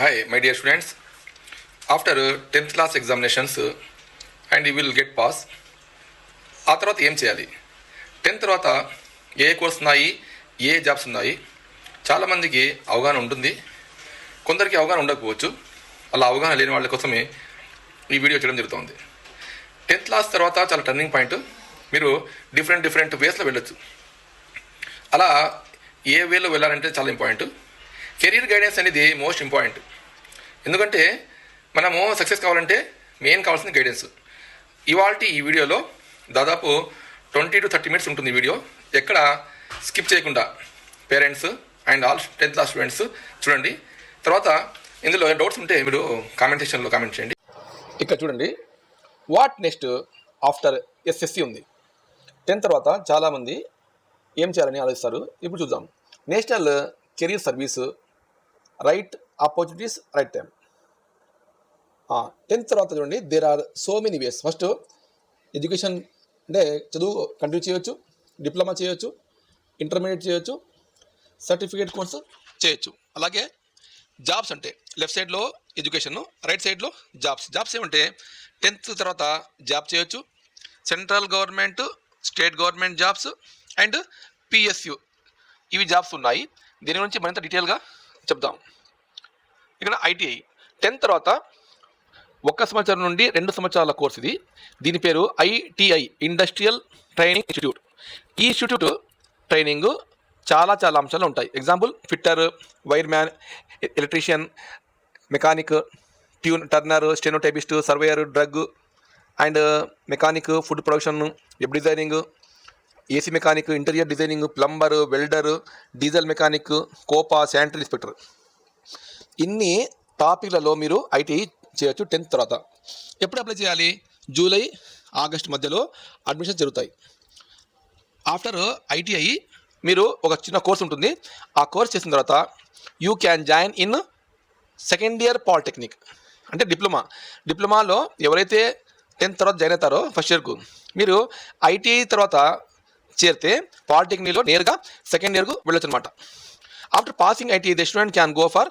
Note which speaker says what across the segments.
Speaker 1: Hi, my dear students. After tenth 10th class examinations, you and you will get pass. ఆ తర్వాత ఏం చేయాలి? Tenth తర్వాత ఏ course ఉన్నాయి? ఏ జాబ్స్ ఉన్నాయి? చాలామందికి అవగాహన ఉంటుంది. కొందరికి అవగాహన ఉండకపోవచ్చు. అలా అవగాహన లేని వాళ్ళ కోసమే ఈ వీడియో చేయడం జరుగుతుంది. టెన్త్ క్లాస్ తర్వాత చాలా టర్నింగ్ పాయింట్ మీరు డిఫరెంట్ డిఫరెంట్ వేస్లో వెళ్ళొచ్చు. అలా ఏ వేలో వెళ్ళాలంటే చాలా ఇంపార్టెంట్ కెరీర్ గైడెన్స్ అనేది మోస్ట్ ఇంపార్టెంట్. ఎందుకంటే మనము సక్సెస్ కావాలంటే మెయిన్ కావాల్సిన గైడెన్స్. ఇవాళ ఈ వీడియోలో దాదాపు ట్వంటీ టు థర్టీ మినిట్స్ ఉంటుంది వీడియో. ఎక్కడ స్కిప్ చేయకుండా parents and all tenth class students చూడండి. తర్వాత ఇందులో డౌట్స్ ఉంటే మీరు కామెంట్ సెక్షన్లో కామెంట్ చేయండి. ఇక్కడ చూడండి. వాట్ నెక్స్ట్ ఆఫ్టర్ ఎస్ఎస్సి ఉంది? టెన్త్ తర్వాత చాలామంది ఏం చేయాలని ఆలోచిస్తారు? ఇప్పుడు చూద్దాం. National career service right opportunities right time. Tenth తర్వాత చూడండి there are so many ways first education అంటే చదువు కంటిన్యూ చేయొచ్చు డిప్లొమా చేయొచ్చు ఇంటర్మీడియట్ చేయొచ్చు సర్టిఫికేట్ కోర్స్ చేయొచ్చు. అలాగే జాబ్స్ అంటే లెఫ్ట్ సైడ్లో ఎడ్యుకేషన్ రైట్ సైడ్లో జాబ్స్. జాబ్స్ ఏమంటే టెన్త్ తర్వాత జాబ్ చేయొచ్చు central government state government jobs and PSU ఇవి జాబ్స్ ఉన్నాయి. దీని గురించి మరింత డీటెయిల్గా చెప్దాం. ఇక్కడ ఐటీఐ. టెన్త్ తర్వాత ఒక సంవత్సరం నుండి రెండు సంవత్సరాల కోర్స్ ఇది. దీని పేరు ఐటీఐ ఇండస్ట్రియల్ ట్రైనింగ్ ఇన్స్టిట్యూట్ ఈ ఇన్స్టిట్యూట్ ట్రైనింగ్ చాలా చాలా అంశాలు ఉంటాయి. Example fitter wireman electrician mechanic tune turner stenotypist surveyor drug and mechanic food production web designing AC mechanic interior designing plumber welder diesel mechanic COPA sanitary inspector ఇన్ని టాపిక్లలో మీరు ITI చేయొచ్చు tenth తర్వాత. ఎప్పుడు అప్లై చేయాలి? జూలై ఆగస్ట్ మధ్యలో admission జరుగుతాయి. After ITI మీరు ఒక చిన్న కోర్స్ ఉంటుంది. ఆ కోర్స్ చేసిన తర్వాత you can join in second year polytechnic. అంటే డిప్లొమా. డిప్లొమాలో ఎవరైతే టెన్త్ తర్వాత జాయిన్ అవుతారో ఫస్ట్ ఇయర్కు మీరు ఐటీఐ తర్వాత చేరితే పాలిటెక్నిక్లో నేరుగా సెకండ్ ఇయర్కు వెళ్ళొచ్చు అనమాట after passing IT the student can go for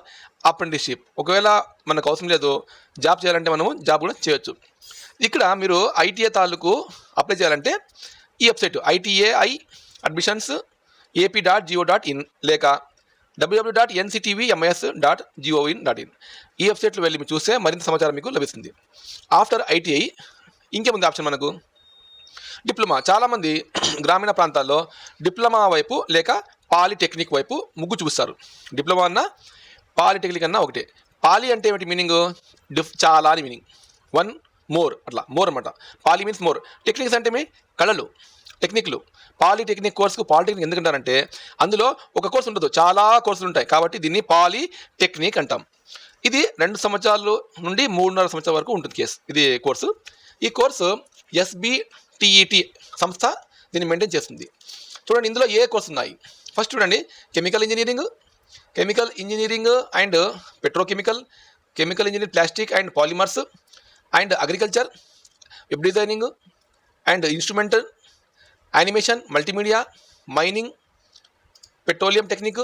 Speaker 1: apprenticeship ఒకవేళ మనకు అవసరం లేదు జాబ్ చేయాలంటే మనము జాబ్ కూడా చేయొచ్చు. ఇక్కడ మీరు ఐటీఏ తాలూకు అప్లై చేయాలంటే ఈ website ITAI admissions AP dot gov dot in లేక WW dot NCTV MIS dot gov in dot in ఈ వెబ్సైట్లో వెళ్ళి మీరు చూస్తే మరింత సమాచారం మీకు లభిస్తుంది. ఆఫ్టర్ ఐటీఐ ఇంకేముంది ఆప్షన్ మనకు? డిప్లొమా. చాలామంది గ్రామీణ ప్రాంతాల్లో డిప్లొమా వైపు లేక పాలిటెక్నిక్ వైపు ముగ్గు చూస్తారు డిప్లొమా అన్న పాలిటెక్నిక్ అన్న ఒకటే. పాలి అంటే ఏమిటి మీనింగ్? డిఫ్ చాలా అని మీనింగ్. వన్ మోర్ అట్లా. మోర్ అనమాట పాలి మీన్స్ మోర్. టెక్నిక్స్ అంటే మీ కళలు టెక్నిక్లు. పాలిటెక్నిక్ కోర్సుకు పాలిటెక్నిక్ ఎందుకంటారంటే అందులో ఒక కోర్సు ఉండదు. చాలా కోర్సులు ఉంటాయి. కాబట్టి దీన్ని పాలిటెక్నిక్ అంటాం. ఇది రెండు సంవత్సరాలు నుండి మూడున్నర సంవత్సరాల వరకు ఉంటుంది కేసు. ఇది కోర్సు. ఈ కోర్సు టీఈటీ సంస్థ దీన్ని మెయింటైన్ చేస్తుంది. చూడండి ఇందులో ఏ కోర్సు ఉన్నాయి? ఫస్ట్ చూడండి chemical engineering chemical engineering and petrochemical chemical engineering plastic and polymers and agriculture web designing and instrumental animation multimedia mining petroleum technic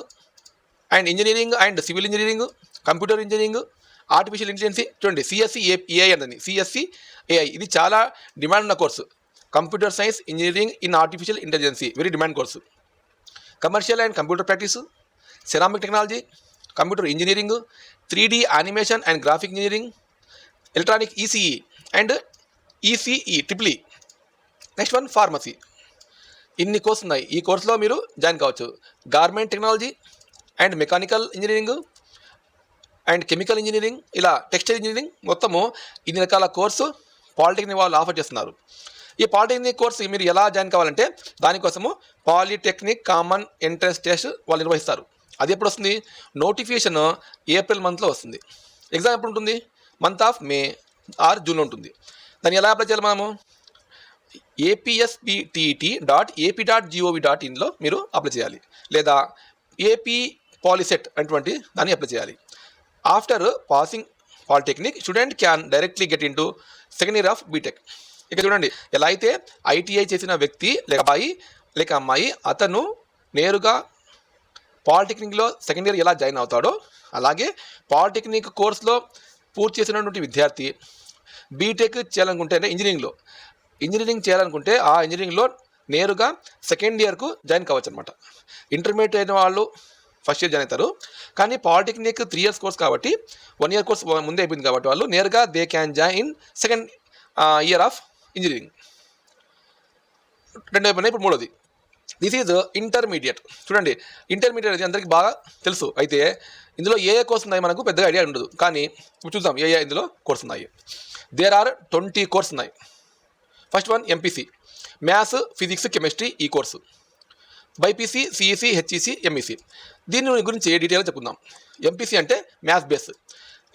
Speaker 1: and engineering and civil engineering computer engineering artificial intelligence చూడండి CSC AI అందని CSC AI ఇది చాలా demand ఉన్న course computer science engineering in artificial intelligence very demand course commercial and computer practice ceramic technology computer engineering three D animation and graphic engineering electronic ECE and ECE triple E next one pharmacy ఇన్ని కోర్సులు ఉన్నాయి. ఈ కోర్సులో మీరు join కావచ్చు. Garment technology and mechanical engineering and chemical engineering ఇలా textile engineering మొత్తము ఇన్ని రకాల కోర్సు పాలిటెక్నిక్ వాళ్ళు ఆఫర్ చేస్తున్నారు. ఈ పాలిటెక్నిక్ కోర్సు మీరు ఎలా జాయిన్ కావాలంటే దానికోసము పాలిటెక్నిక్ కామన్ ఎంట్రన్స్ టెస్ట్ వాళ్ళు నిర్వహిస్తారు. అది ఎప్పుడు వస్తుంది? నోటిఫికేషన్ ఏప్రిల్ మంత్లో వస్తుంది. ఎగ్జామ్ ఎప్పుడు ఉంటుంది? మంత్ ఆఫ్ మే ఆర్ జూన్లో ఉంటుంది. దాన్ని ఎలా అప్లై చేయాలి మనము? APSBTT dot AP dot gov dot ఇన్లో మీరు అప్లై చేయాలి. లేదా ఏపీ పాలిసెట్ అటువంటి దాన్ని అప్లై చేయాలి. After passing polytechnic student can directly get into second year of BTech ఇక చూడండి ఎలా అయితే ఐటీఐ చేసిన వ్యక్తి లేక అబ్బాయి లేక అమ్మాయి అతను నేరుగా పాలిటెక్నిక్లో సెకండ్ ఇయర్ ఎలా జాయిన్ అవుతాడో అలాగే పాలిటెక్నిక్ కోర్సులో పూర్తి చేసినటువంటి విద్యార్థి బీటెక్ చేయాలనుకుంటే అంటే ఇంజనీరింగ్లో ఇంజనీరింగ్ చేయాలనుకుంటే ఆ ఇంజనీరింగ్లో నేరుగా సెకండ్ ఇయర్కు జాయిన్ కావచ్చు అనమాట ఇంటర్మీడియట్ అయిన వాళ్ళు ఫస్ట్ ఇయర్ జాయిన్ అవుతారు. కానీ పాలిటెక్నిక్ త్రీ ఇయర్స్ కోర్స్ కాబట్టి వన్ ఇయర్ కోర్స్ ముందే అయిపోయింది కాబట్టి వాళ్ళు నేరుగా they can join second year of engineering. రెండు అయిపోయినాయి ఇప్పుడు మూడోది. దిస్ ఈజ్ ఇంటర్మీడియట్ చూడండి ఇంటర్మీడియట్ అనేది అందరికీ బాగా తెలుసు. అయితే ఇందులో ఏ ఏ కోర్స్ ఉన్నాయి మనకు పెద్దగా ఐడియా ఉండదు. కానీ ఇప్పుడు చూద్దాం ఏ ఏ ఇందులో కోర్స్ ఉన్నాయి. దేర్ ఆర్ ట్వంటీ కోర్స్ ఉన్నాయి. First one MPC maths physics chemistry ఈ course BiPC CEC HEC MEC దీని గురించి డీటెయిల్గా చెప్పుకుందాం. ఎంపీసీ అంటే మ్యాథ్స్ బేస్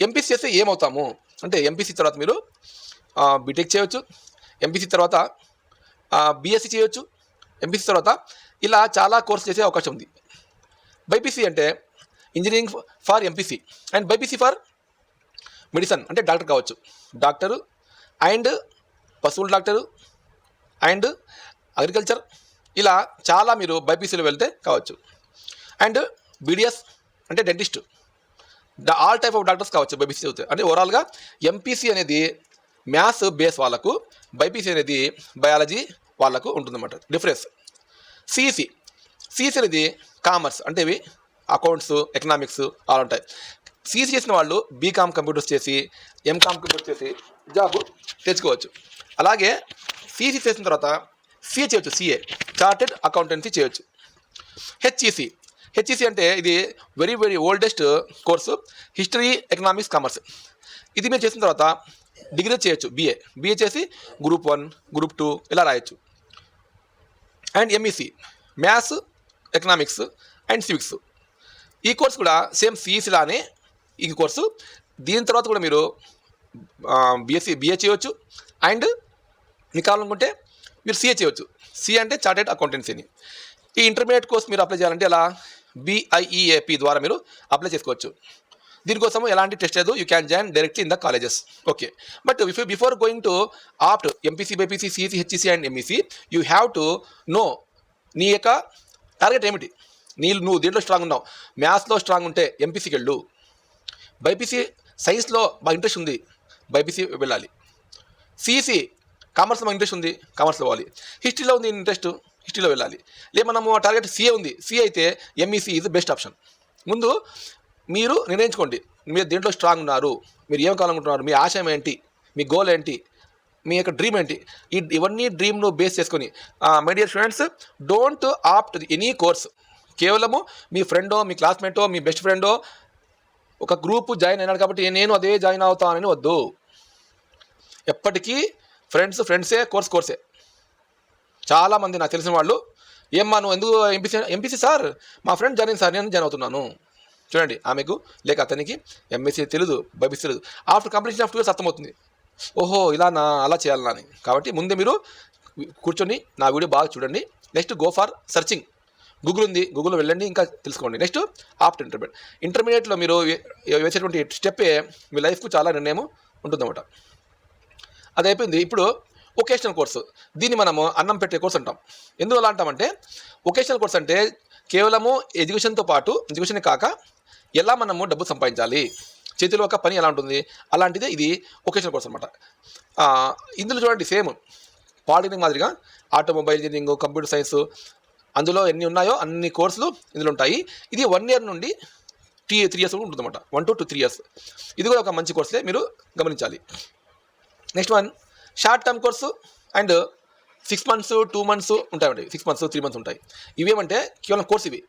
Speaker 1: ఎంపీసీ చేస్తే ఏమవుతాము? అంటే ఎంపీసీ తర్వాత మీరు బీటెక్ చేయవచ్చు ఎంపీసీ తర్వాత బీఎస్సీ చేయొచ్చు. ఎంపీసీ తర్వాత ఇలా చాలా కోర్సు చేసే అవకాశం ఉంది. బైపీసీ అంటే engineering for MPC and BiPC for medicine అంటే డాక్టర్ కావచ్చు. డాక్టరు అండ్ పశువుల డాక్టరు అండ్ అగ్రికల్చర్. ఇలా చాలా మీరు బైపీసీలో వెళ్తే కావచ్చు. అండ్ బీడిఎస్ అంటే dentist. All type of doctors కావచ్చు బైపీసీ చదివితే. అంటే ఓవరాల్గా ఎంపీసీ అనేది మ్యాథ్స్ బేస్ వాళ్ళకు బైపీసీ అనేది బయాలజీ వాళ్ళకు ఉంటుందన్నమాట. డిఫరెన్స్ సిఈసి సిఈసి అనేది కామర్స్ అంటే ఇవి అకౌంట్స్ ఎకనామిక్స్ అలా ఉంటాయి. సీసీ చేసిన వాళ్ళు బీకామ్ కంప్యూటర్స్ చేసి ఎంకామ్ కంప్యూటర్స్ చేసి జాబ్ తెచ్చుకోవచ్చు. అలాగే సీసీ చేసిన తర్వాత సిఏ చేయొచ్చు సిఏ చార్టెడ్ అకౌంటెన్సీ చేయొచ్చు. హెచ్ఈసి హెచ్ఈసి అంటే ఇది very very oldest course history economics commerce ఇది మీరు చేసిన తర్వాత డిగ్రీ చేయొచ్చు. బీఏ బీఏ చేసి గ్రూప్ వన్ గ్రూప్ టూ ఇలా రాయొచ్చు. And MEC maths economics and civics ఈ కోర్స్ కూడా సేమ్ సిఈసి లానే ఈ కోర్సు దీని తర్వాత కూడా మీరు బీఎస్సీ బీఏ చేయవచ్చు అండ్ మీకు కావాలనుకుంటే మీరు సీఏ చేయవచ్చు సిఏ అంటే చార్టెడ్ అకౌంటెన్సీని ఈ ఇంటర్మీడియట్ కోర్స్ మీరు అప్లై చేయాలంటే అలా బీఐఈఏపీ ద్వారా మీరు అప్లై చేసుకోవచ్చు. దీనికోసం ఎలాంటి టెస్ట్ లేదు. You can join directly in the colleges okay but if before going to opt MPC BiPC CEC HEC and MEC you have to know నీ యొక్క టార్గెట్ ఏమిటి? నీ నువ్వు దీంట్లో స్ట్రాంగ్ ఉన్నావు. మ్యాథ్స్లో స్ట్రాంగ్ ఉంటే ఎంపీసీకి వెళ్ళు. బైపీసీ సైన్స్లో బాగా ఇంట్రెస్ట్ ఉంది. బైపీసీ వెళ్ళాలి. సిఈసీ కామర్స్లో ఇంట్రెస్ట్ ఉంది. కామర్స్లో పోవాలి. హిస్టరీలో ఉంది ఇంట్రెస్ట్ హిస్టరీలో వెళ్ళాలి. లే మనము టార్గెట్ సిఏ ఉంది. సిఏ అయితే ఎంఈసీ ఈజ్ బెస్ట్ ఆప్షన్ ముందు మీరు నిర్ణయించుకోండి. మీరు దేంట్లో స్ట్రాంగ్ ఉన్నారు. మీరు ఏం కావాలనుకుంటున్నారు? మీ ఆశయం ఏంటి? మీ గోల్ ఏంటి? మీ యొక్క డ్రీమ్ ఏంటి? ఈ ఇవన్నీ డ్రీమ్ను బేస్ చేసుకొని my dear students don't opt any course కేవలము మీ ఫ్రెండో మీ క్లాస్మేటో మీ బెస్ట్ ఫ్రెండో ఒక గ్రూప్ జాయిన్ అయినాడు కాబట్టి నేను అదే జాయిన్ అవుతానని వద్దు. ఎప్పటికీ ఫ్రెండ్స్ ఫ్రెండ్సే కోర్స్ కోర్సే చాలామంది నాకు తెలిసిన వాళ్ళు ఏమ్మా నువ్వు ఎందుకు ఎంపీసీ ఎంపీసీ సార్? మా ఫ్రెండ్ జాయిన్ సార్ నేను జాయిన్ అవుతున్నాను. చూడండి ఆమెకు లేక అతనికి ఎంఎస్సీ తెలియదు బైపీసీ తెలియదు after completion of two years అర్థమవుతుంది. ఓహో ఇలా నా అలా చేయాలనా అని కాబట్టి ముందే మీరు కూర్చొని నా వీడియో బాగా చూడండి. Next go for searching Google ఉంది గూగుల్లో వెళ్ళండి ఇంకా తెలుసుకోండి. నెక్స్ట్ ఆఫ్టర్ ఇంటర్మీడియట్ ఇంటర్మీడియట్లో మీరు వేసేటువంటి స్టెప్పే మీ లైఫ్కు చాలా నిర్ణయం ఉంటుందన్నమాట. అది అయిపోయింది. ఇప్పుడు ఒకేషనల్ కోర్సు దీన్ని మనము అన్నం పెట్టే కోర్స్ అంటాం. ఎందుకు అంటామంటే ఒకేషనల్ కోర్స్ అంటే కేవలము ఎడ్యుకేషన్తో పాటు ఎడ్యుకేషన్ కాక ఎలా మనము డబ్బు సంపాదించాలి? చేతిలో ఒక పని ఎలా ఉంటుంది? అలాంటిదే ఇది ఒకేషనల్ కోర్స్ అనమాట ఇందులో చూడండి సేమ్ పాలిటెక్నిక్ మాదిరిగా ఆటోమొబైల్ ఇంజనీరింగ్ కంప్యూటర్ సైన్స్ అందులో ఎన్ని ఉన్నాయో అన్ని కోర్సులు ఇందులో ఉంటాయి. ఇది వన్ ఇయర్ నుండి టీ త్రీ ఇయర్స్ ఉంటుంది అనమాట one to two three years ఇది కూడా ఒక మంచి కోర్సే మీరు గమనించాలి. Next one short term course and six months two months ఉంటాయి. సిక్స్ మంత్స్ త్రీ మంత్స్ ఉంటాయి. ఇవేమంటే కేవలం కోర్స్ ఇవి.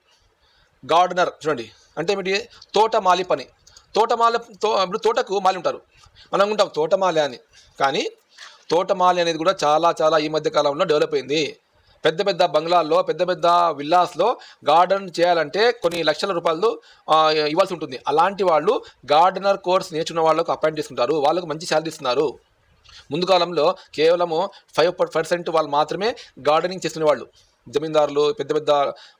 Speaker 1: గార్డనర్ చూడండి. అంటే ఏమిటి? తోటమాలి పని. తోటమాల తో ఇప్పుడు తోటకు మాలి ఉంటారు. మనం ఉంటాం తోటమాలి అని. కానీ తోటమాలి అనేది కూడా చాలా చాలా ఈ మధ్య కాలంలో డెవలప్ అయింది. పెద్ద పెద్ద బంగ్లాల్లో పెద్ద పెద్ద విల్లాస్లో గార్డెన్ చేయాలంటే కొన్ని లక్షల రూపాయలు ఇవ్వాల్సి ఉంటుంది. అలాంటి వాళ్ళు గార్డెనర్ కోర్స్ నేర్చుకున్న వాళ్ళకు అపాయింట్ చేసుకుంటారు. వాళ్ళకు మంచి శాలరీ ఇస్తున్నారు. ముందు కాలంలో కేవలము ఫైవ్ పర్సెంట్ వాళ్ళు మాత్రమే గార్డెనింగ్ చేసుకునేవాళ్ళు. జమీందారులు పెద్ద పెద్ద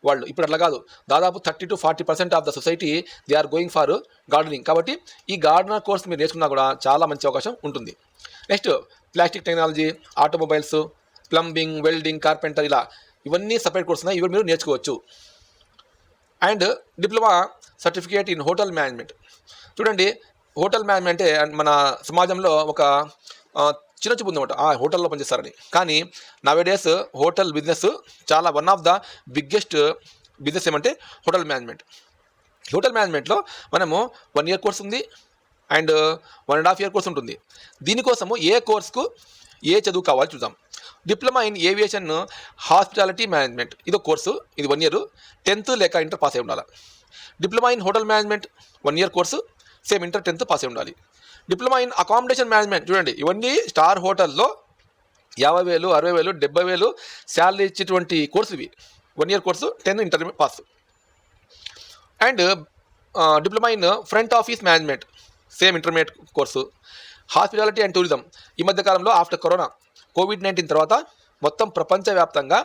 Speaker 1: వాళ్ళు. ఇప్పుడు అట్లా కాదు. దాదాపు thirty to forty percent of the society they are going for gardening. కాబట్టి ఈ గార్డెనర్ కోర్స్ మీరు నేర్చుకున్నా కూడా చాలా మంచి అవకాశం ఉంటుంది. Next plastic technology automobiles plumbing welding carpenter ఇలా ఇవన్నీ సపరేట్ కోర్స్ ఉన్నాయి. ఇవి మీరు నేర్చుకోవచ్చు. And diploma certificate in hotel management. చూడండి హోటల్ మేనేజ్మెంట్ అంటే మన సమాజంలో ఒక ఆ, ఉందన్నమాట. ఆ హోటల్లో పనిచేస్తారని. కానీ నవేడేస్ హోటల్ బిజినెస్ చాలా one of the biggest business ఏమంటే హోటల్ మేనేజ్మెంట్. హోటల్ మేనేజ్మెంట్లో మనము వన్ ఇయర్ కోర్స్ ఉంది and one and half year course ఉంటుంది. దీనికోసము ఏ కోర్స్కు ఏ చదువు కావాలో చూద్దాం. Diploma in aviation hospitality management. ఇది ఒక కోర్సు ఇది వన్ ఇయర్ టెన్త్ లేక ఇంటర్ పాస్ అయి ఉండాలి. Diploma in hotel management one year course same inter tenth pass అయి ఉండాలి. Diploma in accommodation management. చూడండి ఇవన్నీ స్టార్ హోటల్లో యాభై వేలు అరవై వేలు డెబ్బై వేలు శాలరీ ఇచ్చేటువంటి కోర్సు ఇవి. One year course ten intermediate pass and diploma in front office management same intermediate course. Hospitality and tourism ఈ మధ్యకాలంలో ఆఫ్టర్ కరోనా కోవిడ్ నైన్టీన్ తర్వాత మొత్తం ప్రపంచవ్యాప్తంగా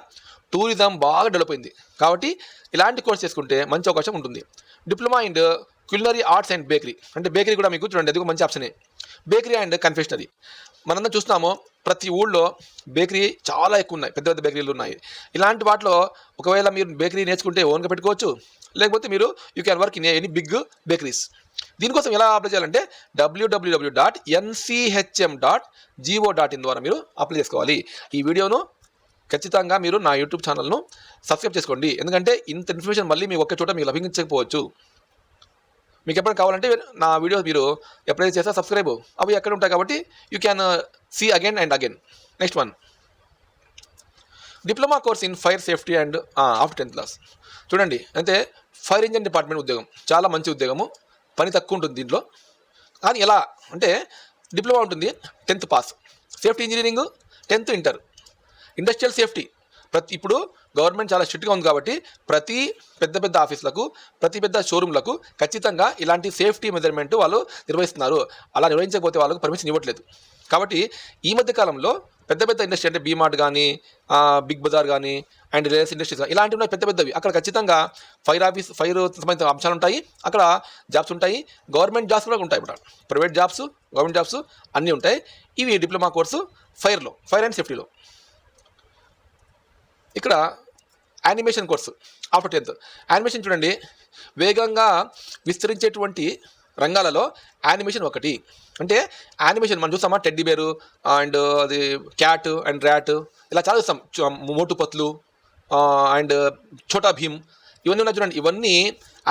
Speaker 1: టూరిజం బాగా డెవలప్ అయింది. కాబట్టి ఇలాంటి కోర్స్ చేసుకుంటే మంచి అవకాశం ఉంటుంది. Diploma in culinary arts and bakery. అంటే బేకరీ కూడా మీకు చూడండి అది మంచి ఆప్షనే బేకరీ అండ్ కన్ఫెషనరీ మనందరం చూస్తున్నాము ప్రతి ఊళ్ళో బేకరీ చాలా ఎక్కువ ఉన్నాయి పెద్ద పెద్ద బేకరీలు ఉన్నాయి. ఇలాంటి వాటిలో ఒకవేళ మీరు బేకరీ నేర్చుకుంటే ఓన్గా పెట్టుకోవచ్చు లేకపోతే మీరు you can work in any big bakeries దీనికోసం ఎలా అప్లై చేయాలంటే WWW dot NCHM dot gov dot in ద్వారా మీరు అప్లై చేసుకోవాలి. ఈ వీడియోను ఖచ్చితంగా మీరు నా యూట్యూబ్ ఛానల్ను సబ్స్క్రైబ్ చేసుకోండి. ఎందుకంటే ఇంత ఇన్ఫర్మేషన్ మళ్ళీ మీ ఒక్క చోట మీకు లభించకపోవచ్చు. మీకు ఎప్పుడు కావాలంటే నా వీడియో మీరు ఎప్పుడైతే చేస్తే సబ్స్క్రైబ్. అవి ఎక్కడ ఉంటాయి కాబట్టి you can see again and again next one diploma course in fire safety and after tenth class చూడండి అంటే ఫైర్ ఇంజన్ డిపార్ట్మెంట్ ఉద్యోగం. చాలా మంచి ఉద్యోగము. పని తక్కువ ఉంటుంది దీంట్లో. కానీ ఎలా అంటే డిప్లొమా ఉంటుంది tenth pass safety engineering tenth inter industrial safety ప్రతి ఇప్పుడు గవర్నమెంట్ చాలా స్ట్రిక్ట్గా ఉంది కాబట్టి ప్రతి పెద్ద పెద్ద ఆఫీసులకు ప్రతి పెద్ద షోరూమ్లకు ఖచ్చితంగా ఇలాంటి సేఫ్టీ మెజర్మెంట్ వాళ్ళు నిర్వహిస్తున్నారు. అలా నిర్వహించకపోతే వాళ్ళకు పర్మిషన్ ఇవ్వట్లేదు. కాబట్టి ఈ మధ్య కాలంలో పెద్ద పెద్ద ఇండస్ట్రీ అంటే బీమార్ట్ కానీ బిగ్ బజార్ కానీ అండ్ రిలయన్స్ ఇండస్ట్రీస్ కానీ ఇలాంటివి ఉన్నాయి పెద్ద పెద్దవి. అక్కడ ఖచ్చితంగా ఫైర్ ఆఫీస్ ఫైర్ సంబంధించిన అంశాలు ఉంటాయి. అక్కడ జాబ్స్ ఉంటాయి. గవర్నమెంట్ జాబ్స్ కూడా ఉంటాయి ఇప్పుడు ప్రైవేట్ జాబ్స్ గవర్నమెంట్ జాబ్స్ అన్నీ ఉంటాయి. ఇవి డిప్లొమా కోర్సు ఫైర్లో ఫైర్ అండ్ సేఫ్టీలో. ఇక్కడ animation course after tenth animation చూడండి వేగంగా విస్తరించేటువంటి రంగాలలో యానిమేషన్ ఒకటి. అంటే యానిమేషన్ మనం చూస్తామా? టెడ్డీ బేరు అండ్ అది క్యాట్ అండ్ ర్యాట్ ఇలా చాలా చూస్తాం. Motu Patlu and Chhota uh, Bheem. ఇవన్నీ ఉన్నాయి చూడండి. ఇవన్నీ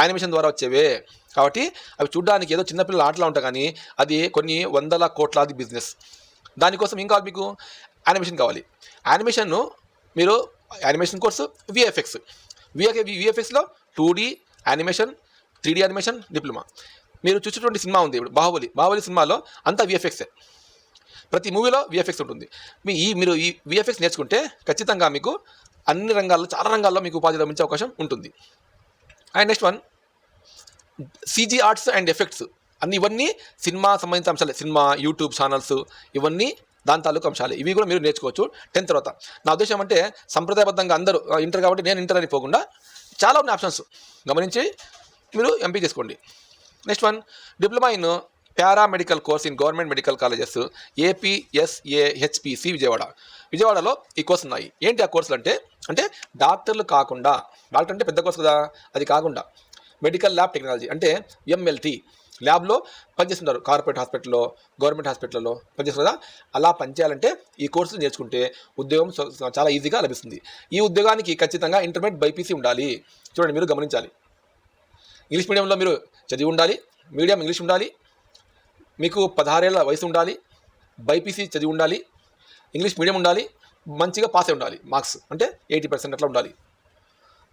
Speaker 1: యానిమేషన్ ద్వారా వచ్చేవే. కాబట్టి అవి చూడడానికి ఏదో చిన్నపిల్లల ఆటలా ఉంటాయి కానీ అది కొన్ని వందల కోట్లాది బిజినెస్ దానికోసం ఏం కావాలి మీకు? యానిమేషన్ కావాలి. యానిమేషన్ను మీరు animation course VFX VF విఎఫ్ఎక్స్లో two D animation three D animation diploma మీరు చూసేటువంటి సినిమా ఉంది ఇప్పుడు బాహుబలి. బాహుబలి సినిమాలో అంతా విఎఫ్ఎక్సే ప్రతి మూవీలో విఎఫ్ఎక్స్ ఉంటుంది. మీ ఈ మీరు ఈ విఎఫ్ఎక్స్ నేర్చుకుంటే ఖచ్చితంగా మీకు అన్ని రంగాల్లో చాలా రంగాల్లో మీకు ఉపాధి లభించే అవకాశం ఉంటుంది. And next one CG arts and effects అన్ని ఇవన్నీ సినిమా సంబంధించిన అంశాలే. సినిమా యూట్యూబ్ ఛానల్స్ ఇవన్నీ దాని తాలూకు అంశాలు. ఇవి కూడా మీరు నేర్చుకోవచ్చు టెన్త్ తర్వాత. నా ఉద్దేశం అంటే సంప్రదాయబద్ధంగా అందరూ ఇంటర్ కాబట్టి నేను ఇంటర్ అని పోకుండా చాలా ఉన్నాయి ఆప్షన్స్. గమనించి మీరు ఎంపీ చేసుకోండి next one diploma in paramedical course in government medical colleges APSAHPC Vijayawada. విజయవాడలో ఈ కోర్స్ ఉన్నాయి. ఏంటి ఆ కోర్సులు అంటే అంటే డాక్టర్లు కాకుండా డాక్టర్ అంటే పెద్ద కోర్సు కదా అది కాకుండా. మెడికల్ ల్యాబ్ టెక్నాలజీ అంటే ఎంఎల్టీ. ల్యాబ్లో పనిచేస్తుంటారు. కార్పొరేట్ హాస్పిటల్లో గవర్నమెంట్ హాస్పిటల్లో పనిచేస్తారు కదా? అలా పనిచేయాలంటే ఈ కోర్సులు నేర్చుకుంటే ఉద్యోగం చాలా ఈజీగా లభిస్తుంది. ఈ ఉద్యోగానికి ఖచ్చితంగా ఇంటర్మీడియట్ బైపీసీ ఉండాలి. చూడండి మీరు గమనించాలి. ఇంగ్లీష్ మీడియంలో మీరు చదివి ఉండాలి. మీడియం ఇంగ్లీష్ ఉండాలి. మీకు పదహారేళ్ళ వయసు ఉండాలి. బైపీసీ చదివి ఉండాలి. ఇంగ్లీష్ మీడియం ఉండాలి. మంచిగా పాస్ అయి ఉండాలి మార్క్స్. అంటే ఎయిటీ పర్సెంట్ అట్లా ఉండాలి.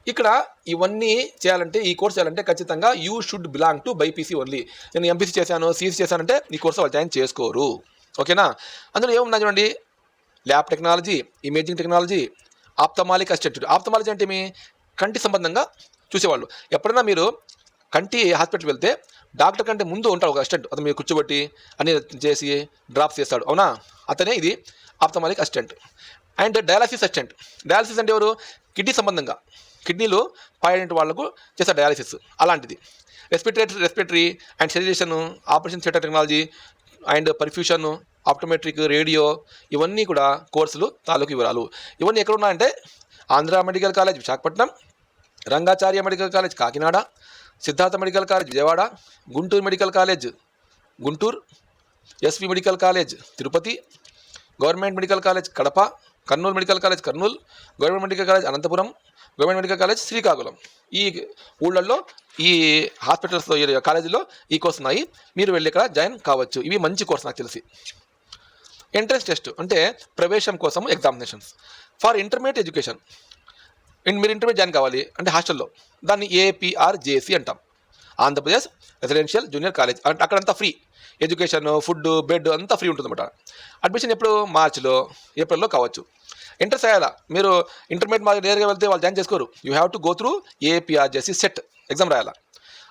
Speaker 1: ఇక్కడ ఇవన్నీ చేయాలంటే ఈ కోర్స్ చేయాలంటే ఖచ్చితంగా you should belong to BiPC only నేను ఎంపీసీ చేశాను సీసీ చేశానంటే ఈ కోర్సు వాళ్ళు జాయిన్ చేసుకోరు. ఓకేనా? అందులో ఏమున్నా చూడండి. Lab technology imaging technology ophthalmic assistant ophthalmology అంటే మీ కంటి సంబంధంగా చూసేవాళ్ళు. ఎప్పుడైనా మీరు కంటి హాస్పిటల్ వెళ్తే డాక్టర్ కంటే ముందు ఉంటాడు ఒక అసిస్టెంట్ అతను మీరు కూర్చోబెట్టి అన్ని చేసి డ్రాప్స్ చేస్తాడు. అవునా? అతనే ఇది ophthalmic assistant and dialysis assistant dialysis అంటే ఎవరు? కిడ్నీ సంబంధంగా. కిడ్నీలు పాయినటువంటి వాళ్ళకు చేస్తారు డయాలసిస్ అలాంటిది. Respiratory respiratory and sterilization operation theatre technology and perfusion optometric radio ఇవన్నీ కూడా కోర్సులు తాలూకు వివరాలు. ఇవన్నీ ఎక్కడ ఉన్నాయంటే Andhra medical college Visakhapatnam Rangacharya medical college Kakinada Siddhartha medical college Vijayawada Guntur medical college Guntur SV medical college Tirupati government medical college Kadapa Kurnool medical college Kurnool government medical college Anantapuram government medical college Srikakulam. ఈ ఊళ్ళల్లో ఈ హాస్పిటల్స్లో కాలేజీలో ఈ course ఉన్నాయి. మీరు వెళ్ళి ఇక్కడ జాయిన్ కావచ్చు. ఇవి మంచి కోర్స్ నాకు తెలిసి. ఎంట్రన్స్ టెస్ట్ అంటే ప్రవేశం కోసం ఎగ్జామినేషన్స్. For intermediate education. మీరు ఇంటర్మీడియట్ జాయిన్ కావాలి అంటే హాస్టల్లో. దాన్ని ఏపీఆర్ జేసీ అంటాం. Andhra Pradesh residential junior college. అంటే అక్కడంతా ఫ్రీ. ఎడ్యుకేషన్ ఫుడ్ బెడ్ అంతా ఫ్రీ ఉంటుందన్నమాట. అడ్మిషన్ ఎప్పుడు? మార్చిలో ఏప్రిల్లో కావచ్చు. ఎంటర్ చేయాలా? మీరు ఇంటర్మీడియట్ మార్క్ నేరుగా వెళ్తే వాళ్ళు జాయిన్ చేసుకోరు. You have to go through APRJC CET exam రాయాలా?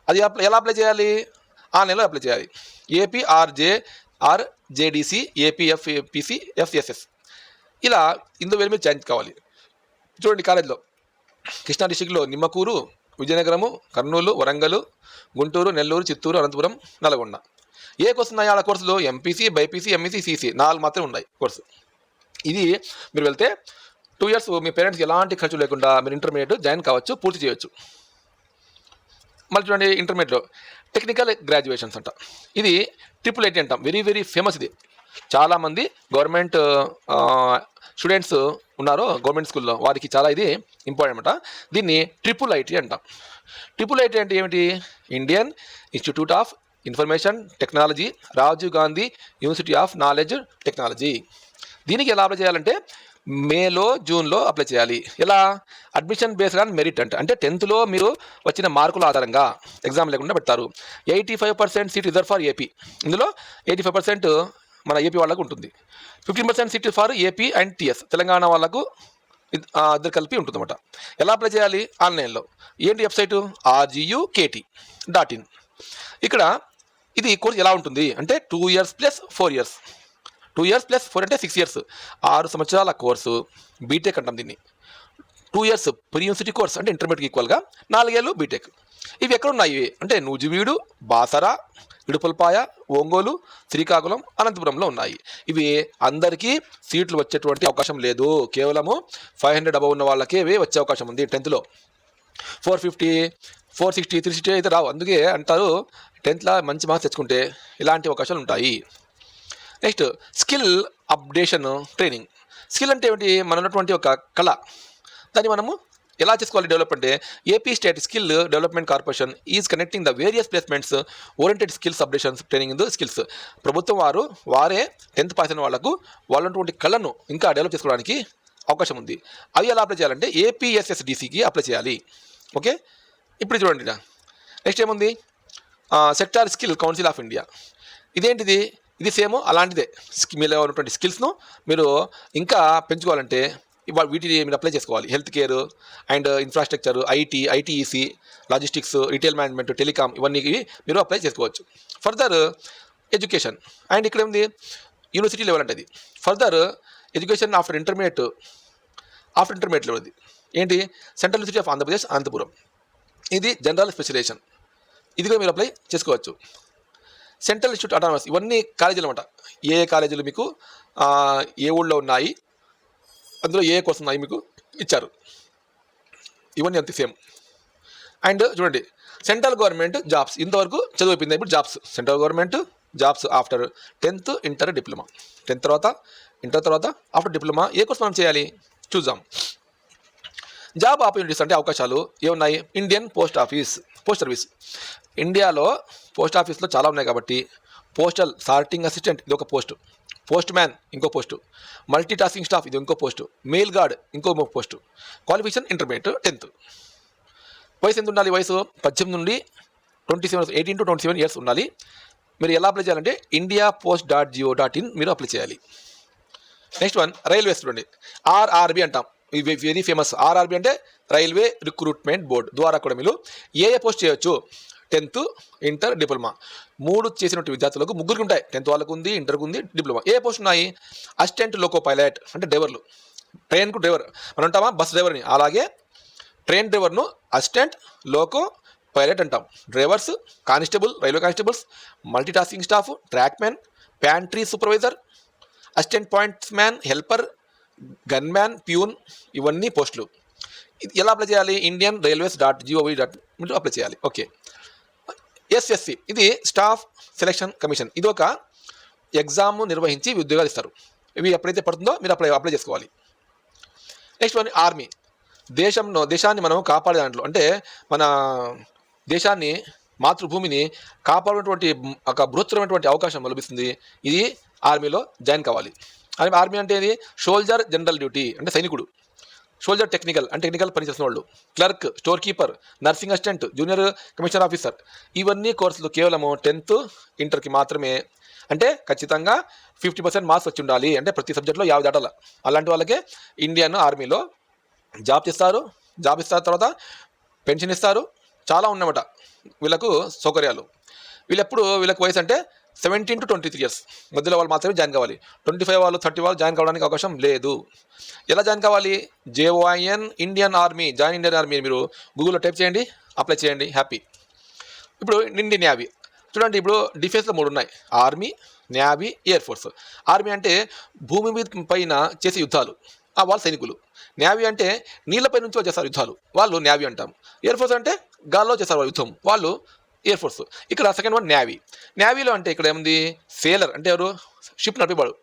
Speaker 1: అది అప్లై ఎలా అప్లై చేయాలి? ఆన్లైన్లో అప్లై చేయాలి. APRJ R JDC APF PC FSS ఇలా ఇందులో మీరు జాయిన్ కావాలి. చూడండి కాలేజ్లో. కృష్ణా డిస్టిక్లో నిమ్మకూరు విజయనగరము కర్నూలు వరంగల్ గుంటూరు నెల్లూరు చిత్తూరు అనంతపురం నల్గొండ. ఏ కోర్సు ఉన్నాయి ఆ కోర్సులు ఎంపీసీ బైపీసీ ఎంఈసీ సీసీ నాలుగు మాత్రమే ఉన్నాయి కోర్సు ఇది మీరు వెళ్తే టూ ఇయర్స్ మీ పేరెంట్స్ ఎలాంటి ఖర్చు లేకుండా మీరు ఇంటర్మీడియట్ జాయిన్ కావచ్చు పూర్తి చేయొచ్చు. మళ్ళీ చూడండి ఇంటర్మీడియట్లో టెక్నికల్ గ్రాడ్యుయేషన్స్ అంట. ఇది ట్రిపుల్ ఐటీ అంటాం. వెరీ వెరీ ఫేమస్ ఇది. చాలామంది గవర్నమెంట్ స్టూడెంట్స్ ఉన్నారు గవర్నమెంట్ స్కూల్లో వారికి చాలా ఇది ఇంపార్టెంట్ అనమాట దీన్ని ట్రిపుల్ ఐటీ అంటాం. ట్రిపుల్ ఐటీ అంటే ఏమిటి? Indian institute of information technology Rajiv Gandhi university of knowledge technology దీనికి ఎలా అప్లై చేయాలంటే మేలో జూన్లో అప్లై చేయాలి. ఎలా? అడ్మిషన్ బేస్డ్ ఆన్ మెరిట్ అంటే అంటే టెన్త్లో మీరు వచ్చిన మార్కుల ఆధారంగా ఎగ్జామ్ లేకుండా పెడతారు. Eighty five percent seat reserve for AP ఇందులో ఎయిటీ ఫైవ్ పర్సెంట్ మన ఏపీ వాళ్ళకు ఉంటుంది. Fifteen percent seat for AP and TS Telangana వాళ్ళకు ఇద్దరు కలిపి ఉంటుందన్నమాట. ఎలా అప్లై చేయాలి? ఆన్లైన్లో. ఏంటి website? RGU KT dot in. ఇక్కడ ఇది కోర్స్ ఎలా ఉంటుంది అంటే two years plus four years two years plus four అంటే సిక్స్ ఇయర్స్ ఆరు సంవత్సరాల కోర్సు. బీటెక్ అంటాం దీన్ని. Two years pre university course అంటే ఇంటర్మీడియట్ ఈక్వల్గా నాలుగేళ్ళు బీటెక్ ఇవి ఎక్కడున్నాయి? అంటే నూజివీడు బాసరా ఇడుపులపాయ ఒంగోలు శ్రీకాకుళం అనంతపురంలో ఉన్నాయి. ఇవి అందరికీ సీట్లు వచ్చేటువంటి అవకాశం లేదు. కేవలము ఫైవ్ హండ్రెడ్ అబవ్ ఉన్న వాళ్ళకే వచ్చే అవకాశం ఉంది టెన్త్లో four fifty four sixty three sixty అయితే రావు. అందుకే అంటారు టెన్త్లో మంచి మార్క్స్ తెచ్చుకుంటే ఇలాంటి అవకాశాలు ఉంటాయి. Next skill updation training. Skill అంటే ఏమిటి? మన ఉన్నటువంటి ఒక కళ. దాన్ని మనము ఎలా చేసుకోవాలి డెవలప్ అంటే AP state skill development corporation is connecting the various placements oriented skills updations training in skills. ప్రభుత్వం వారు వారే టెన్త్ పాస్ అయిన వాళ్ళకు వాళ్ళటువంటి కళను ఇంకా డెవలప్ చేసుకోవడానికి అవకాశం ఉంది. అవి ఎలా అప్లై చేయాలంటే ఏపీఎస్ఎస్డిసికి అప్లై చేయాలి. ఓకే? ఇప్పుడు చూడండి నెక్స్ట్ ఏముంది? Sector skill council of India ఇదేంటిది? ఇది సేమ్ అలాంటిదే. స్కి- మీలో ఉన్నటువంటి స్కిల్స్ను మీరు ఇంకా పెంచుకోవాలంటే వీటిని మీరు అప్లై చేసుకోవాలి. Health care and infrastructure IT ITEC logistics retail management telecom ఇవన్నీ మీరు అప్లై చేసుకోవచ్చు. ఫర్దర్ ఎడ్యుకేషన్ అండ్ ఇక్కడ ఉంది యూనివర్సిటీ లెవెల్ అంటే ఇది further education after intermediate after intermediate level ఇది ఏంటి central university of Andhra Pradesh Anantapuram ఇది జనరల్ స్పెషలైజేషన్ ఇది కూడా మీరు అప్లై చేసుకోవచ్చు. సెంట్రల్ ఇన్స్టిట్యూట్ అటానమస్ ఇవన్నీ కాలేజీలు అనమాట ఏ ఏ కాలేజీలు మీకు ఏ ఊళ్ళో ఉన్నాయి అందులో ఏ ఏ కోర్స్ ఉన్నాయి మీకు ఇచ్చారు. ఇవన్నీ అంతే సేమ్ అండ్ చూడండి సెంట్రల్ గవర్నమెంట్ జాబ్స్ ఇంతవరకు చదువు అయిపోయింది ఇప్పుడు jobs central government jobs after tenth inter diploma tenth తర్వాత ఇంటర్ తర్వాత ఆఫ్టర్ డిప్లొమా ఏ కోర్స్ మనం చేయాలి? చూద్దాం. జాబ్ ఆపర్చునిటీస్ అంటే అవకాశాలు ఏమున్నాయి? Indian post office post service ఇండియాలో పోస్ట్ ఆఫీస్లో చాలా ఉన్నాయి కాబట్టి పోస్టల్ సార్టింగ్ అసిస్టెంట్ ఇది ఒక పోస్ట్. పోస్ట్ మ్యాన్ ఇంకో పోస్టు. మల్టీ టాస్కింగ్ స్టాఫ్ ఇది ఇంకో పోస్టు. మెయిల్ గార్డ్ ఇంకో పోస్టు. Qualification intermediate tenth. వయసు ఎంత ఉండాలి వయసు? పద్దెనిమిది నుండి twenty seven eighteen to twenty seven years ఉండాలి. మీరు ఎలా అప్లై చేయాలంటే India post dot gov dot in మీరు అప్లై చేయాలి. నెక్స్ట్ వన్ రైల్వే చూడండి ఆర్ఆర్బి అంటాం. వెరీ ఫేమస్ ఆర్ఆర్బి అంటే రైల్వే రిక్రూట్మెంట్ బోర్డ్ ద్వారా కూడా మీరు ఏ ఏ పోస్ట్ చేయొచ్చు? Tenth inter diploma. మూడు చేసినటువంటి విద్యార్థులకు ముగ్గురికి ఉంటాయి. టెన్త్ వాళ్ళకు ఉంది ఇంటర్కు ఉంది డిప్లొమా. ఏ పోస్ట్ ఉన్నాయి? అసిస్టెంట్ లోకో పైలట్ అంటే డ్రైవర్లు. ట్రైన్కు డ్రైవర్. మనం ఉంటామా బస్ డ్రైవర్ని. అలాగే ట్రైన్ డ్రైవర్ను అసిస్టెంట్ లోకో పైలట్ అంటాం. Drivers constable railway constables multi tasking staff track man pantry supervisor assistant points man helper gun man peon ఇవన్నీ పోస్టులు. ఇది ఎలా అప్లై చేయాలి? Indian railways dot GOV dot మీరు అప్లై చేయాలి. ఓకే ఎస్ఎస్సి ఇది స్టాఫ్ సెలక్షన్ కమిషన్ ఇది ఒక ఎగ్జామ్ నిర్వహించి ఉద్యోగాలు ఇస్తారు. ఇవి ఎప్పుడైతే పడుతుందో మీరు అప్లై అప్లై చేసుకోవాలి. నెక్స్ట్ వన్ ఆర్మీ దేశంలో దేశాన్ని మనం కాపాడే దాంట్లో అంటే మన దేశాన్ని మాతృభూమిని కాపాడేటువంటి ఒక బృహత్తరమైనటువంటి అవకాశం లభిస్తుంది. ఇది ఆర్మీలో జాయిన్ కావాలి. ఆర్మీ ఆర్మీ అంటే ఇది సోల్జర్ జనరల్ డ్యూటీ అంటే సైనికుడు. సోల్జర్ టెక్నికల్ అంటే టెక్నికల్ పనిచేసిన వాళ్ళు. Clerk store keeper nursing assistant junior commissioner officer. ఇవన్నీ కోర్సులు కేవలము టెన్త్ ఇంటర్కి మాత్రమే. అంటే ఖచ్చితంగా ఫిఫ్టీ పర్సెంట్ మార్క్స్ వచ్చి ఉండాలి అంటే ప్రతి సబ్జెక్ట్లో యాభై దాటాల. అలాంటి వాళ్ళకే ఇండియన్ ఆర్మీలో జాబ్ ఇస్తారు జాబ్ ఇస్తారు తర్వాత పెన్షన్ ఇస్తారు. చాలా ఉన్నమాట వీళ్ళకు సౌకర్యాలు. వీళ్ళెప్పుడు వీళ్ళకి వయసు అంటే seventeen to twenty three years మధ్యలో వాళ్ళు మాత్రమే జాయిన్ కావాలి. ట్వంటీ ఫైవ్ వాళ్ళు థర్టీ వాళ్ళు జాయిన్ కావడానికి అవకాశం లేదు. ఎలా జాయిన్ కావాలి? JOIN Indian army join Indian army మీరు గూగుల్లో టైప్ చేయండి అప్లై చేయండి హ్యాపీ ఇప్పుడు ఇండియన్ నేవీ చూడండి ఇప్పుడు డిఫెన్స్లో మూడు ఉన్నాయి. Army navy air force army అంటే భూమి మీద పైన చేసే యుద్ధాలు. ఆ వాళ్ళు సైనికులు. నేవీ అంటే నీళ్ళపై నుంచి చేస్తారు యుద్ధాలు. వాళ్ళు నేవీ అంటాం. ఎయిర్ ఫోర్స్ అంటే గాల్లో చేస్తారు యుద్ధం. వాళ్ళు ఎయిర్ ఫోర్స్ ఇక్కడ సెకండ్ వన్ నేవీ నేవీలో అంటే ఇక్కడ ఏముంది? సేలర్ అంటే ఎవరు? Ship నడిపేవాడు.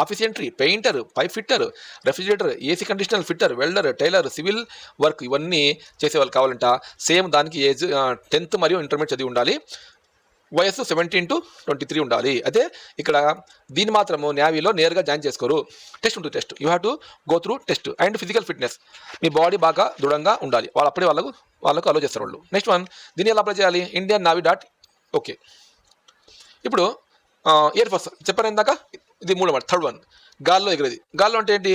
Speaker 1: Office entry painter pipe fitter refrigerator AC conditioner fitter welder tailor civil work ఇవన్నీ చేసేవాళ్ళు కావాలంట. సేమ్ దానికి ఏజ్ టెన్త్ మరియు ఇంటర్మీడియట్ చదివి ఉండాలి. వయస్సు సెవెంటీన్ టు ట్వంటీ త్రీ ఉండాలి. అయితే ఇక్కడ దీన్ని మాత్రము న్యావీలో నేరుగా జాయిన్ చేసుకోరు. టెస్ట్ ఉంటుంది test you have to go through test and physical fitness me body బాగా దృఢంగా ఉండాలి. వాళ్ళు అప్పుడే వాళ్ళకు వాళ్ళకు అలో చేస్తారు వాళ్ళు. నెక్స్ట్ వన్ దీన్ని ఎలా అప్లై చేయాలి? ఇండియన్ నావీ డాట్ ఓకే ఇప్పుడు ఎయిర్ ఫోర్స్ చెప్పాను ఇందాక? ఇది మూడు మాట థర్డ్ వన్ గాల్లో ఎగిరేది. గాల్లో అంటే ఏంటి?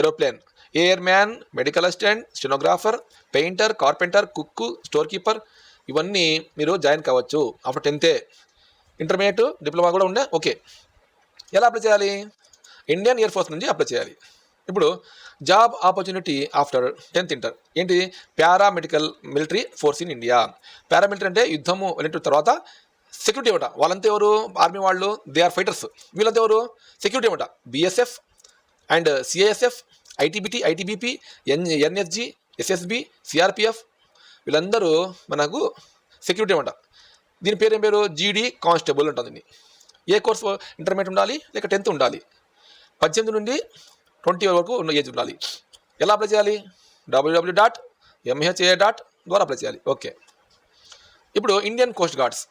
Speaker 1: Aeroplane air man medical assistant stenographer painter carpenter cook store keeper ఇవన్నీ మీరు జాయిన్ కావచ్చు. ఆఫ్టర్ టెన్తే ఇంటర్మీడియట్ డిప్లొమా కూడా ఉండే ఓకే. ఎలా అప్లై చేయాలి? ఇండియన్ ఎయిర్ ఫోర్స్ నుంచి అప్లై చేయాలి. ఇప్పుడు job opportunity after tenth inter. ఏంటి? Paramedical military force in India. Paramilitary అంటే యుద్ధము వెళ్ళిన తర్వాత సెక్యూరిటీ ఇవ్వట వాళ్ళంతా ఎవరు? ఆర్మీ వాళ్ళు. They are fighters. వీళ్ళంతా ఎవరు? Security ఇవ్వట BSF and CISF ITBT ITBP N NSG SSB CRPF వీళ్ళందరూ మనకు సెక్యూరిటీ ఇవ్వట దీని పేరు ఏం పేరు జీడీ కానిస్టేబుల్ ఉంటుంది దీన్ని. ఏ కోర్స్ ఇంటర్మీడియట్ ఉండాలి లేక టెన్త్ ఉండాలి? పద్దెనిమిది నుండి ట్వంటీ వరకు ఉన్న ఏజ్ ఉండాలి. ఎలా అప్లై చేయాలి? డబ్ల్యూడబ్ల్యూ డాట్ ఎంహెచ్ఏ డాట్ ద్వారా అప్లై చేయాలి. ఓకే ఇప్పుడు Indian coast guards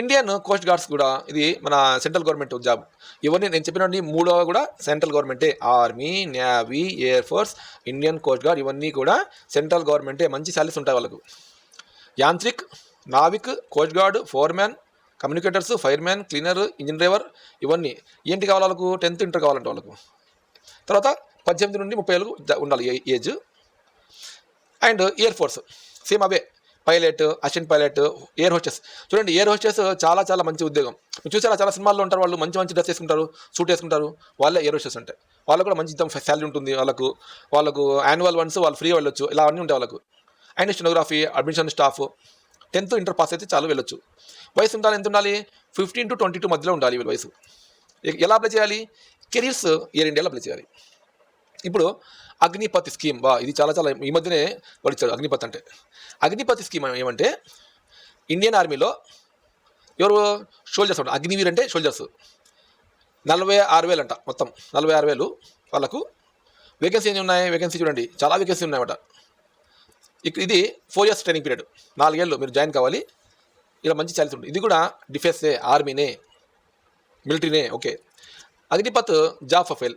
Speaker 1: Indian coast guards కూడా ఇది మన సెంట్రల్ గవర్నమెంట్ జాబ్ ఇవన్నీ నేను చెప్పినవన్నీ మూడవ కూడా సెంట్రల్ గవర్నమెంటే. Army navy air force Indian coast guard ఇవన్నీ కూడా సెంట్రల్ గవర్నమెంటే. మంచి శాలరీస్ ఉంటాయి వాళ్ళకు. Yantrik Navik coast guard foreman communicators fireman cleaner engine driver ఇవన్నీ. ఏంటి కావాలి వాళ్ళకు? టెన్త్ ఇంటర్ కావాలంటే వాళ్ళకు. తర్వాత పద్దెనిమిది నుండి ముప్పై ఏళ్ళు ఉండాలి age. And air force. Same away. Pilot assistant pilot air hostess. చూడండి ఎయిర్ హోస్టెస్ చాలా చాలా మంచి ఉద్యోగం. మీరు చూసారా చాలా సినిమాల్లో ఉంటారు వాళ్ళు మంచి మంచి డ్రెస్ వేసుకుంటారు సూట్ వేసుకుంటారు వాళ్ళే ఎయిర్ హోస్టెస్ ఉంటాయి వాళ్ళకు కూడా మంచి శాలరీ ఉంటుంది వాళ్ళకు. వాళ్ళకు యాన్యువల్ వన్స్ వాళ్ళు ఫ్రీ వెళ్ళొచ్చు. ఇలా అన్నీ ఉంటాయి వాళ్ళకు. And stenography admission staff tenth inter pass అయితే చాలు వెళ్ళొచ్చు. వయసు ఉండాలి ఎంత ఉండాలి? ఫిఫ్టీన్ టు ట్వంటీ టూ మధ్యలో ఉండాలి వీళ్ళ వయసు. ఎలా అప్లై చేయాలి? కెరీర్స్ ఎయిర్ ఇండియాలో అప్లై చేయాలి. ఇప్పుడు అగ్నిపతి స్కీమ్. బా ఇది చాలా చాలా ఈ మధ్యనే పడిచారు అగ్నిపత్ అంటే. అగ్నిపతి స్కీమ్ ఏమంటే ఇండియన్ ఆర్మీలో ఎవరు సోల్జర్స్ ఉంటారు అగ్నివీర్ అంటే సోల్జర్స్ నలభై ఆరు వేలు అంట మొత్తం. నలభై ఆరు వేలు వాళ్ళకు. వేకెన్సీ ఎన్ని ఉన్నాయి? వేకెన్సీ చూడండి. చాలా వేకెన్సీ ఉన్నాయన్నమాట. ఇక్కడ ఇది ఫోర్ ఇయర్స్ ట్రైనింగ్ పీరియడ్ నాలుగేళ్ళు మీరు జాయిన్ కావాలి. ఇలా మంచి చాలీస్ ఉంటుంది ఇది కూడా డిఫెన్సే ఆర్మీనే మిలిటరీనే ఓకే అగ్నిపత్ జాబ్ ప్రొఫైల్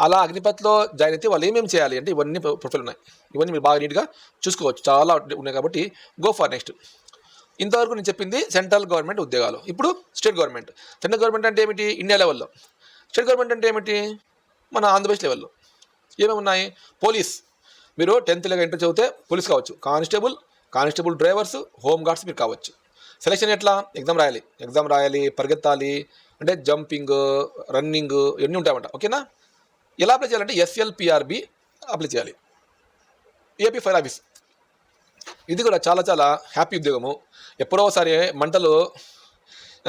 Speaker 1: అలా అగ్నిపత్లో జాయిన్ అయితే వాళ్ళు ఏమేమి చేయాలి? అంటే ఇవన్నీ ప్రొఫైల్ ఉన్నాయి. ఇవన్నీ మీరు బాగా నీట్గా చూసుకోవచ్చు. చాలా ఉన్నాయి కాబట్టి గో ఫర్ నెక్స్ట్. ఇంతవరకు నేను చెప్పింది సెంట్రల్ గవర్నమెంట్ ఉద్యోగాలు. ఇప్పుడు స్టేట్ గవర్నమెంట్. సెంట్రల్ గవర్నమెంట్ అంటే ఏమిటి? ఇండియా లెవెల్లో. స్టేట్ గవర్నమెంట్ అంటే ఏమిటి? మన ఆంధ్రప్రదేశ్ లెవెల్లో. ఏమేమి ఉన్నాయి? పోలీస్. మీరు టెన్త్ లెక్క ఇంటర్ చదివితే పోలీస్ కావచ్చు. Constable constable drivers home guards మీరు కావచ్చు. సెలెక్షన్ ఎట్లా? ఎగ్జామ్ రాయాలి. ఎగ్జామ్ రాయాలి పరిగెత్తాలి. అంటే జంపింగ్ రన్నింగ్ ఇవన్నీ ఉంటాయన్నమాట. ఓకేనా? ఎలా అప్లై చేయాలంటే ఎస్ఎల్పిఆర్బి అప్లై చేయాలి. ఏపీ ఫైర్ ఆఫీస్ ఇది కూడా చాలా చాలా హ్యాపీ ఉద్యోగము. ఎప్పుడో ఒకసారి మంటలు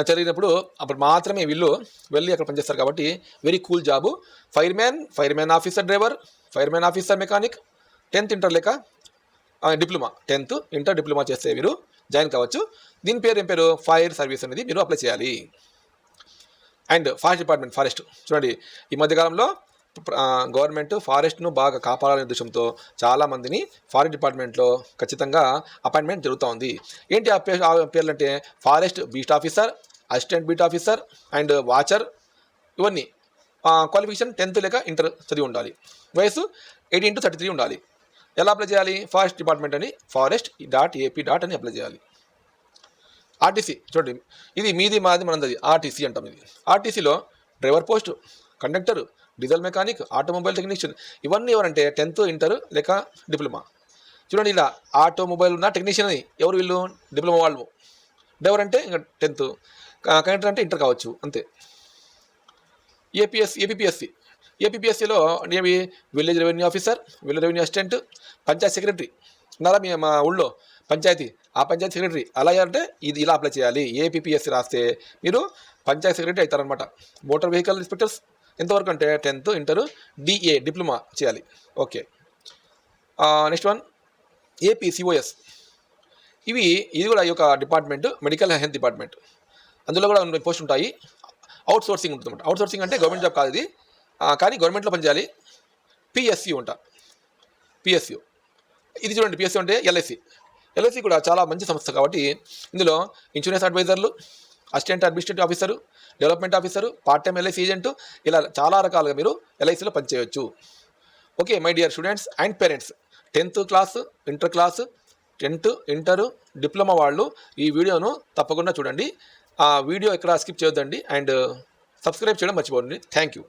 Speaker 1: జరిగినప్పుడు అప్పుడు మాత్రమే వీళ్ళు వెళ్ళి అక్కడ పనిచేస్తారు కాబట్టి very cool job fire man fire man officer driver fire man officer mechanic tenth inter లేక డిప్లొమా టెన్త్ ఇంటర్ డిప్లొమా చేస్తే మీరు జాయిన్ కావచ్చు. దీని పేరు ఏం పేరు? ఫైర్ సర్వీస్ అనేది మీరు అప్లై చేయాలి. అండ్ ఫారెస్ట్ డిపార్ట్మెంట్ ఫారెస్ట్ చూడండి ఈ మధ్యకాలంలో గవర్నమెంట్ ఫారెస్ట్ను బాగా కాపాడాలనే ఉద్దేశంతో చాలామందిని ఫారెస్ట్ డిపార్ట్మెంట్లో ఖచ్చితంగా అపాయింట్మెంట్ జరుగుతూ ఉంది ఏంటి ఆ పేరు ఆ పేర్లు అంటే forest beat officer assistant beat officer and watcher ఇవన్నీ క్వాలిఫికేషన్ టెన్త్ లేక ఇంటర్ చదివి ఉండాలి. వయసు ఎయిటీన్ టు థర్టీ త్రీ ఉండాలి. ఎలా అప్లై చేయాలి? ఫారెస్ట్ డిపార్ట్మెంట్ అని ఫారెస్ట్ డాట్ ఏపీ డాట్ అని అప్లై చేయాలి. ఆర్టీసీ చూడండి. ఇది మీది మాది మనందది ఆర్టీసీ అంటాం ఇది. ఆర్టీసీలో driver post conductor diesel mechanic automobile technician. ఇవన్నీ ఎవరంటే టెన్త్ ఇంటర్ లేక డిప్లొమా. చూడండి ఇలా ఆటోమొబైల్ ఉన్న టెక్నీషియన్ అని ఎవరు వీళ్ళు? డిప్లొమా వాళ్ళు. డ్రైవర్ అంటే ఇంకా టెన్త్. కండక్టర్ అంటే ఇంటర్ కావచ్చు అంతే. ఏపీఎస్ ఏపీఎస్సి ఏపీఎస్సిలో ఏమి village revenue officer village revenue assistant panchayat secretary. ఉన్నారా మీ మా ఊళ్ళో? పంచాయతీ. ఆ పంచాయతీ సెక్రటరీ. అలా అంటే ఇది ఇలా అప్లై చేయాలి. ఏపీఎస్సి రాస్తే మీరు పంచాయత్ సెక్రటరీ అవుతారనమాట మోటార్ వెహికల్ ఇన్స్పెక్టర్స్ ఎంతవరకు అంటే టెన్త్ ఇంటర్ డిఏ డిప్లొమా చేయాలి. ఓకే. నెక్స్ట్ వన్ ఏపీసీఓఎస్ ఇవి ఇది కూడా ఈ యొక్క డిపార్ట్మెంట్ మెడికల్ హెల్త్ డిపార్ట్మెంట్. అందులో కూడా పోస్ట్ ఉంటాయి. అవుట్ సోర్సింగ్ ఉంటుంది అవుట్ సోర్సింగ్ అంటే గవర్నమెంట్ జాబ్ కాదు ఇది. కానీ గవర్నమెంట్లో పనిచేయాలి. పిఎస్యు ఉంటా. పిఎస్యు ఇది చూడండి పిఎస్యు అంటే ఎల్ఐసి ఎల్ఐసి కూడా చాలా మంచి సంస్థ కాబట్టి ఇందులో insurance అడ్వైజర్లు assistant administrative officer development officer part time LIC agent ఇలా చాలా రకాలుగా మీరు ఎల్ఐసిలో పనిచేయవచ్చు okay my dear students and parents tenth class inter class tenth inter diploma వాళ్ళు ఈ వీడియోను తప్పకుండా చూడండి. ఆ వీడియో ఇక్కడ స్కిప్ చేయొద్దండి అండ్ సబ్స్క్రైబ్ చేయడం మర్చిపోండి థ్యాంక్ యూ